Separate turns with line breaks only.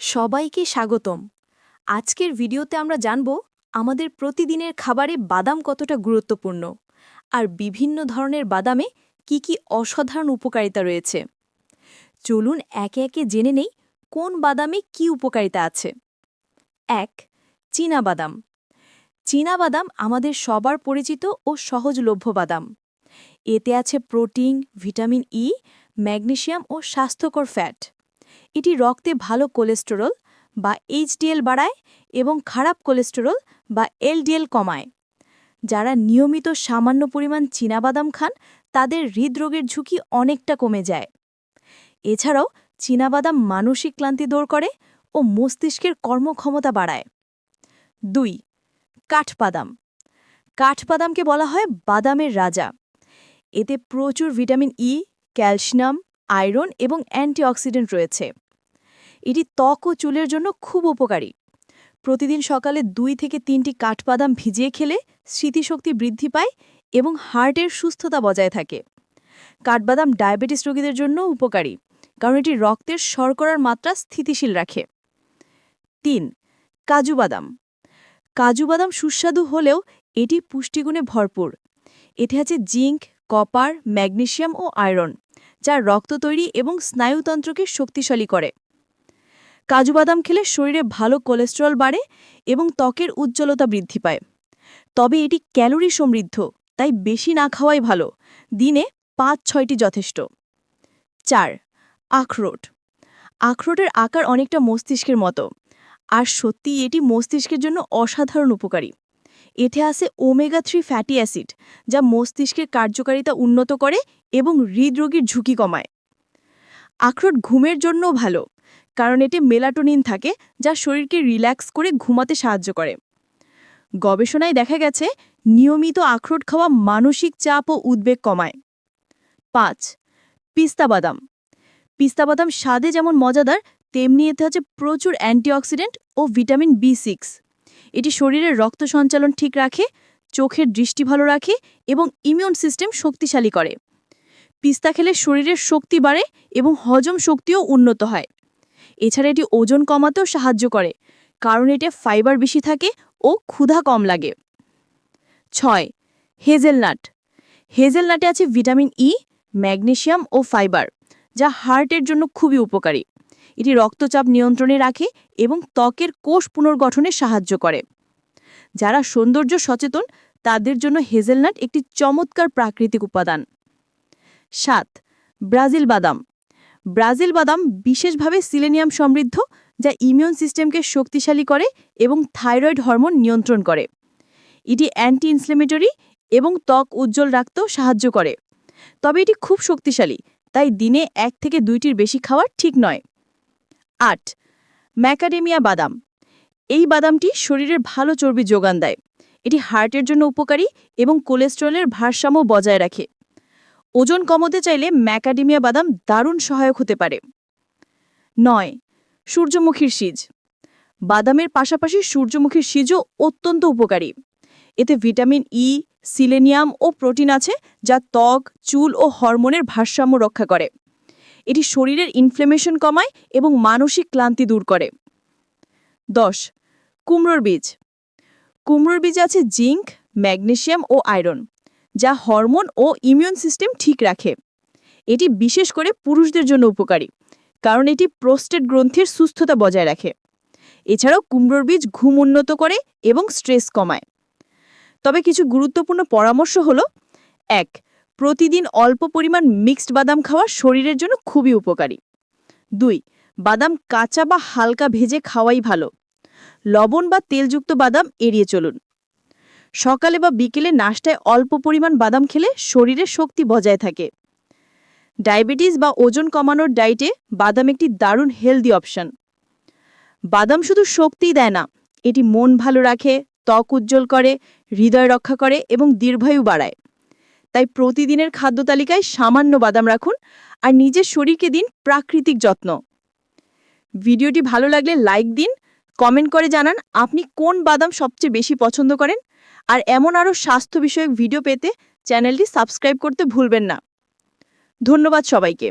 সবাইকে স্বাগতম। আজকের ভিডিওতে আমরা জানব আমাদের প্রতিদিনের খাবারে বাদাম কতটা গুরুত্বপূর্ণ আর বিভিন্ন ধরনের বাদামে কি কি অসাধারণ উপকারিতা রয়েছে। চলুন একে একে জেনে নেই কোন বাদামে কি উপকারিতা আছে। এক, চীনা বাদাম। চীনা বাদাম আমাদের সবার পরিচিত ও সহজলভ্য বাদাম। এতে আছে প্রোটিন, ভিটামিন ই ম্যাগনেশিয়াম ও স্বাস্থ্যকর ফ্যাট। এটি রক্তে ভালো কোলেস্টেরল বা এইচডিএল বাড়ায় এবং খারাপ কোলেস্টেরল বা এলডিএল কমায়। যারা নিয়মিত সামান্য পরিমাণ চীনাবাদাম খান, তাদের হৃদরোগের ঝুঁকি অনেকটা কমে যায়। এছাড়াও চীনাবাদাম মানসিক ক্লান্তি দূর করে ও মস্তিষ্কের কর্মক্ষমতা বাড়ায়। দুই, কাঠবাদাম। কাঠবাদামকে বলা হয় বাদামের রাজা। এতে প্রচুর ভিটামিন ই ক্যালসিয়াম আয়রন এবং অ্যান্টিঅক্সিডেন্ট রয়েছে। এটি ত্বক ও চুলের জন্য খুব উপকারী। প্রতিদিন সকালে দুই থেকে তিনটি কাঠবাদাম ভিজিয়ে খেলে স্মৃতিশক্তি বৃদ্ধি পায় এবং হার্টের সুস্থতা বজায় থাকে। কাঠবাদাম ডায়াবেটিস রোগীদের জন্য উপকারী, কারণ এটি রক্তের শর্করার মাত্রা স্থিতিশীল রাখে। তিন, কাজু বাদাম। কাজু বাদাম সুস্বাদু হলেও এটি পুষ্টিগুণে ভরপুর। এতে আছে জিঙ্ক, কপার, ম্যাগনেশিয়াম ও আয়রন। যা রক্ত তৈরি এবং স্নায়ুতন্ত্রকে শক্তিশালী করে। কাজু বাদাম খেলে শরীরে ভালো কোলেস্টেরল বাড়ে এবং ত্বকের উজ্জ্বলতা বৃদ্ধি পায়। তবে এটি ক্যালোরি সমৃদ্ধ, তাই বেশি না খাওয়াই ভালো। দিনে পাঁচ ছয়টি যথেষ্ট। চার, আখরোট। আখরোটের আকার অনেকটা মস্তিষ্কের মতো। আর সত্যি এটি মস্তিষ্কের জন্য অসাধারণ উপকারী। এতে আছে ওমেগা থ্রি ফ্যাটি অ্যাসিড, যা মস্তিষ্কের কার্যকারিতা উন্নত করে এবং হৃদরোগীর ঝুঁকি কমায়। আখরোট ঘুমের জন্যও ভালো, কারণ এতে মেলাটোনিন থাকে, যা শরীরকে রিল্যাক্স করে ঘুমাতে সাহায্য করে। গবেষণায় দেখা গেছে, নিয়মিত আখরোট খাওয়া মানসিক চাপ ও উদ্বেগ কমায়। পাঁচ, পিস্তা বাদাম। পিস্তা বাদাম স্বাদে যেমন মজাদার, তেমনি এতে আছে প্রচুর অ্যান্টিঅক্সিডেন্ট ও ভিটামিন বি সিক্স। এটি শরীরের রক্ত সঞ্চালন ঠিক রাখে, চোখের দৃষ্টি ভালো রাখে এবং ইমিউন সিস্টেম শক্তিশালী করে। পিস্তা খেলে শরীরের শক্তি বাড়ে এবং হজম শক্তিও উন্নত হয়। এছাড়া এটি ওজন কমাতেও সাহায্য করে, কারণ এতে ফাইবার বেশি থাকে ও ক্ষুধা কম লাগে। ছয়, হেজেলনাট। হেজেলনাটে আছে ভিটামিন ই ম্যাগনেশিয়াম ও ফাইবার যা হার্টের জন্য খুবই উপকারী। এটি রক্তচাপ নিয়ন্ত্রণে রাখে এবং ত্বকের কোষ পুনর্গঠনে সাহায্য করে। যারা সৌন্দর্য সচেতন, তাদের জন্য হেজেলনাট একটি চমৎকার প্রাকৃতিক উপাদান। সাত, ব্রাজিল বাদাম। ব্রাজিল বাদাম বিশেষভাবে সিলেনিয়াম সমৃদ্ধ, যা ইমিউন সিস্টেমকে শক্তিশালী করে এবং থাইরয়েড হরমোন নিয়ন্ত্রণ করে। এটি অ্যান্টি ইনফ্লেমেটরি এবং ত্বক উজ্জ্বল রাখতেও সাহায্য করে। তবে এটি খুব শক্তিশালী, তাই দিনে এক থেকে দুইটির বেশি খাওয়া ঠিক নয়। আট, ম্যাকাডেমিয়া বাদাম। এই বাদামটি শরীরের ভালো চর্বি যোগান দেয়। এটি হার্টের জন্য উপকারী এবং কোলেস্ট্রলের ভারসাম্য বজায় রাখে। ওজন কমাতে চাইলে ম্যাকাডেমিয়া বাদাম দারুণ সহায়ক হতে পারে। নয়, সূর্যমুখীর সিজ। বাদামের পাশাপাশি সূর্যমুখীর সিজও অত্যন্ত উপকারী। এতে ভিটামিন ই সিলেনিয়াম ও প্রোটিন আছে যা ত্বক, চুল ও হরমোনের ভারসাম্য রক্ষা করে। এটি শরীরের ইনফ্লেমেশন কমায় এবং মানসিক ক্লান্তি দূর করে। দশ, কুমড়োর বীজ। কুমড়োর বীজ আছে জিঙ্ক ম্যাগনেশিয়াম ও আয়রন, যা হরমোন ও ইমিউন সিস্টেম ঠিক রাখে। এটি বিশেষ করে পুরুষদের জন্য উপকারী, কারণ এটি প্রোস্টেট গ্রন্থির সুস্থতা বজায় রাখে। এছাড়াও কুমড়োর বীজ ঘুম উন্নত করে এবং স্ট্রেস কমায়। তবে কিছু গুরুত্বপূর্ণ পরামর্শ হল, এক প্রতিদিন অল্প পরিমাণ মিক্সড বাদাম খাওয়া শরীরের জন্য খুবই উপকারী। দুই, বাদাম কাঁচা বা হালকা ভেজে খাওয়াই ভালো। লবণ বা তেলযুক্ত বাদাম এড়িয়ে চলুন। সকালে বা বিকেলে নাস্তায় অল্প পরিমাণ বাদাম খেলে শরীরে শক্তি বজায় থাকে। ডায়াবেটিস বা ওজন কমানোর ডায়েটে বাদাম একটি দারুণ হেলদি অপশন। বাদাম শুধু শক্তিই দেয় না, এটি মন ভালো রাখে, ত্বক উজ্জ্বল করে, হৃদয় রক্ষা করে এবং দীর্ঘায়ু বাড়ায়। তাই প্রতিদিনের খাদ্য তালিকায় সামান্য বাদাম রাখুন আর নিজের শরীরকে দিন প্রাকৃতিক যত্ন। ভিডিওটি ভালো লাগলে লাইক দিন, কমেন্ট করে জানান আপনি কোন বাদাম সবচেয়ে বেশি পছন্দ করেন আর এমন আরও স্বাস্থ্য বিষয়ক ভিডিও পেতে চ্যানেলটি সাবস্ক্রাইব করতে ভুলবেন না। ধন্যবাদ সবাইকে।